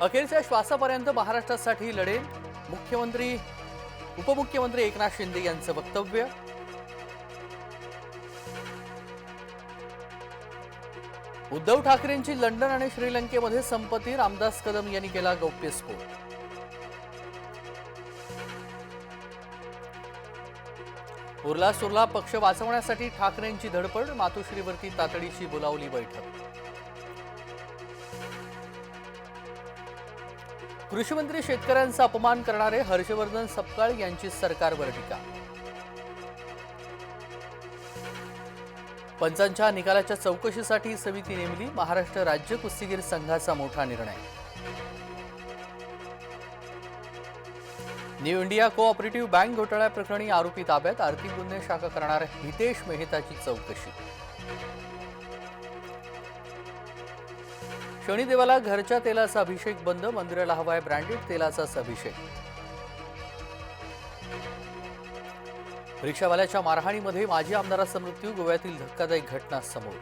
अखेरच्या श्वासापर्यंत महाराष्ट्रासाठी लढेल. मुख्यमंत्री उपमुख्यमंत्री एकनाथ शिंदे यांचं वक्तव्य. उद्धव ठाकरेंची लंडन आणि श्रीलंकेमध्ये संपत्ती रामदास कदम यांनी केला गौप्यस्फोट उरला सुरला पक्ष वाचवण्यासाठी ठाकरेंची धडपड मातोश्रीवरती तातडीची बोलावली बैठक. कृषीमंत्री शेतकऱ्यांचा अपमान करणारे हर्षवर्धन सपकाळ यांची सरकारवर टीका. पंचांच्या निकालाच्या चौकशीसाठी समिती नेमली महाराष्ट्र राज्य कुस्तीगीर संघाचा मोठा निर्णय. न्यू इंडिया कोऑपरेटिव्ह बँक घोटाळ्याप्रकरणी आरोपी ताब्यात आर्थिक गुन्हे शाखा करणार हितेश मेहताची चौकशी. शनिदेवाला घरच्या तेलाचा अभिषेक बंद मंदिराला हवाय ब्रँडेड तेलाचाच अभिषेक. रिक्षावाल्याच्या मारहाणीमध्ये माजी आमदाराचा मृत्यू गोव्यातील धक्कादायक घटना समोर.